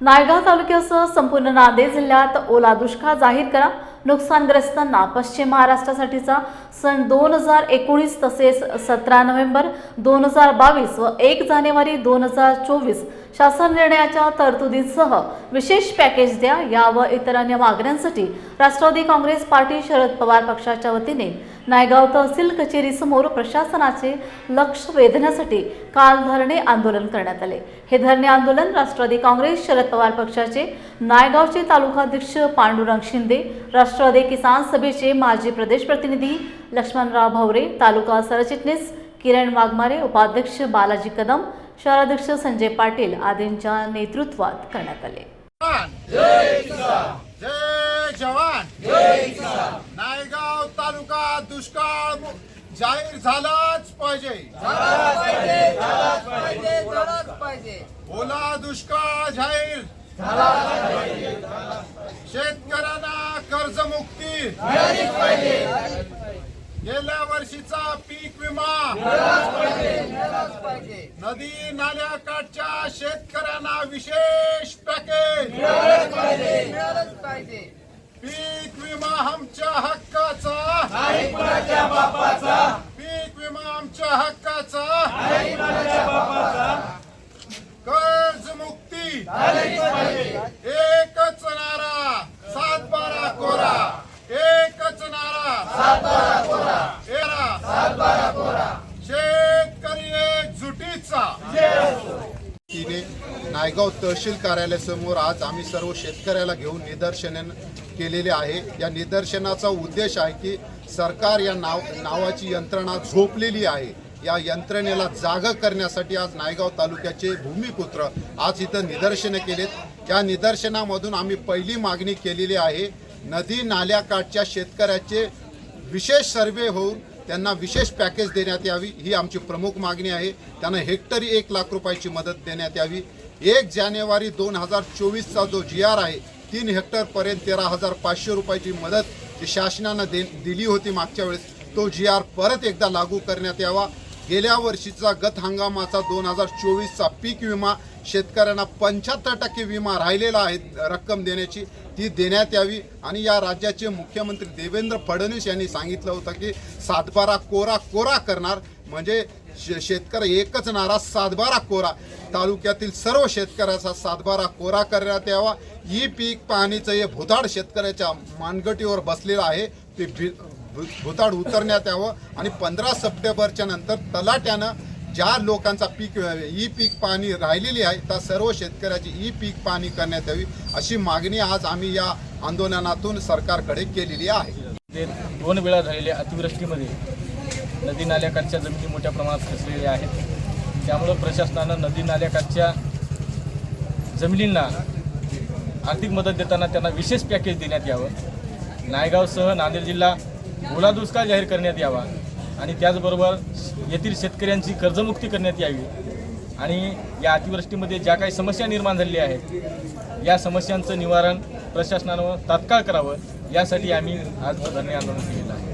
नायगाव तालुक्यासह संपूर्ण नांदेड जिल्ह्यात ओला दुष्काळ जाहीर करा. नुकसानग्रस्तांना पश्चिम महाराष्ट्रासाठीचा सन दोन हजार एकोणीस तसेच सतरा नोव्हेंबर दोन हजार बावीस व एक जानेवारी दोन हजार चोवीस शासन निर्णयाच्या तरतुदींसह विशेष पॅकेज द्या या व इतर अन्य मागण्यांसाठी राष्ट्रवादी काँग्रेस पार्टी शरद पवार पक्षाच्या वतीने नायगाव तहसील कचेरीसमोर प्रशासनाचे लक्ष वेधण्यासाठी काल धरणे आंदोलन करण्यात आले. हे धरणे आंदोलन राष्ट्रवादी काँग्रेस शरद पवार पक्षाचे नायगावचे तालुकाध्यक्ष पांडुरंग शिंदे राष्ट्रवादी किसान सभेचे माजी प्रदेश प्रतिनिधी लक्ष्मणराव भवरे तालुका सरचिटणीस किरण वाघमारे उपाध्यक्ष बालाजी कदम शहराध्यक्ष संजय पाटील आदींच्या नेतृत्वात करण्यात आले. जवान जय जवान! नायगाव तालुका दुष्काळ जाहीर झालाच पाहिजे. ओला दुष्काळ जाहीर. शेतकऱ्यांना कर्जमुक्ती. गेल्या वर्षीचा पीक विमा. नदी नाल्या काठच्या शेतकऱ्यांना विशेष पॅकेज पीक विमा आमच्या हक्काचा पीक विमा आमच्या हक्काचा कर्ज मुक्ती एकच नारा सात बारा कोरा एकच नारा सात बारा कोरा शेतकरी एकजुटीचा तिने नायगाव तहसील कार्यालयासमोर आज आम्ही सर्व शेतकऱ्याला घेऊन निदर्शन केलेले आहे. या निदर्शनाचा उद्देश आहे की सरकार या नाव नावाची यंत्रणा झोपलेली आहे. या यंत्रणेला जाग करण्यासाठी आज नायगाव तालुक्याचे भूमिपुत्र आज इथं निदर्शनं केलेत. या निदर्शनामधून आम्ही पहिली मागणी केलेली आहे. नदी नाल्याकाठच्या शेतकऱ्याचे विशेष सर्वे होऊन त्यांना विशेष पॅकेज देण्यात यावी ही आमची प्रमुख मागणी आहे. त्यांना हेक्टरी एक लाख रुपयाची मदत देण्यात यावी. एक जानेवारी दोन हजार चोवीसचा जो जी आर आहे तीन हेक्टरपर्यंत तेरा हजार पाचशे रुपयाची मदत जी शासनानं दे दिली होती मागच्या वेळेस तो जी आर परत एकदा लागू करण्यात यावा. गेल्या वर्षीचा गत हंगामाचा दोन हजार चोवीसचा पीक विमा शेतकऱ्यांना पंच्याहत्तर टक्के विमा राहिलेला आहे रक्कम देण्याची ती देण्यात यावी. आणि या राज्याचे मुख्यमंत्री देवेंद्र फडणवीस यांनी सांगितलं होतं की सातबारा कोरा कोरा करणार. म्हणजे शे शेतकरी एकच नारा सातबारा कोरा. तालुक्यातील सर्व शेतकऱ्याचा सातबारा कोरा करण्यात यावा. ई पीक पाहणीचं हे भुताड शेतकऱ्याच्या मानगटीवर बसलेलं आहे. ते भुताड उतरण्यात यावं आणि पंधरा सप्टेंबरच्या नंतर तलाट्यानं ज्या लोकांचा पीक ई पीक पाणी राहिलेली आहे त्या सर्व शेतकऱ्याची ई पीक पाणी करण्यात यावी अशी मागणी आज आम्ही या आंदोलनातून सरकारकडे केलेली आहे. दोन वेळा झालेल्या अतिवृष्टीमध्ये नदी नाल्याकाठच्या जमिनी मोठ्या प्रमाणात खचलेल्या आहेत. त्यामुळं प्रशासनानं नदी नाल्याकाठच्या जमिनींना आर्थिक मदत देताना त्यांना विशेष पॅकेज देण्यात यावं. नायगावसह नांदेड जिल्हा ओला दुष्काळ जाहीर करण्यात यावा आणि त्याचबरोबर येथील शेतकऱ्यांची कर्जमुक्ती करण्यात यावी. आणि या अतिवृष्टीमध्ये ज्या काही समस्या निर्माण झालेल्या आहेत या समस्यांचं निवारण प्रशासनानं तात्काळ करावं यासाठी आम्ही आज धरणे आंदोलन केलेलं आहे.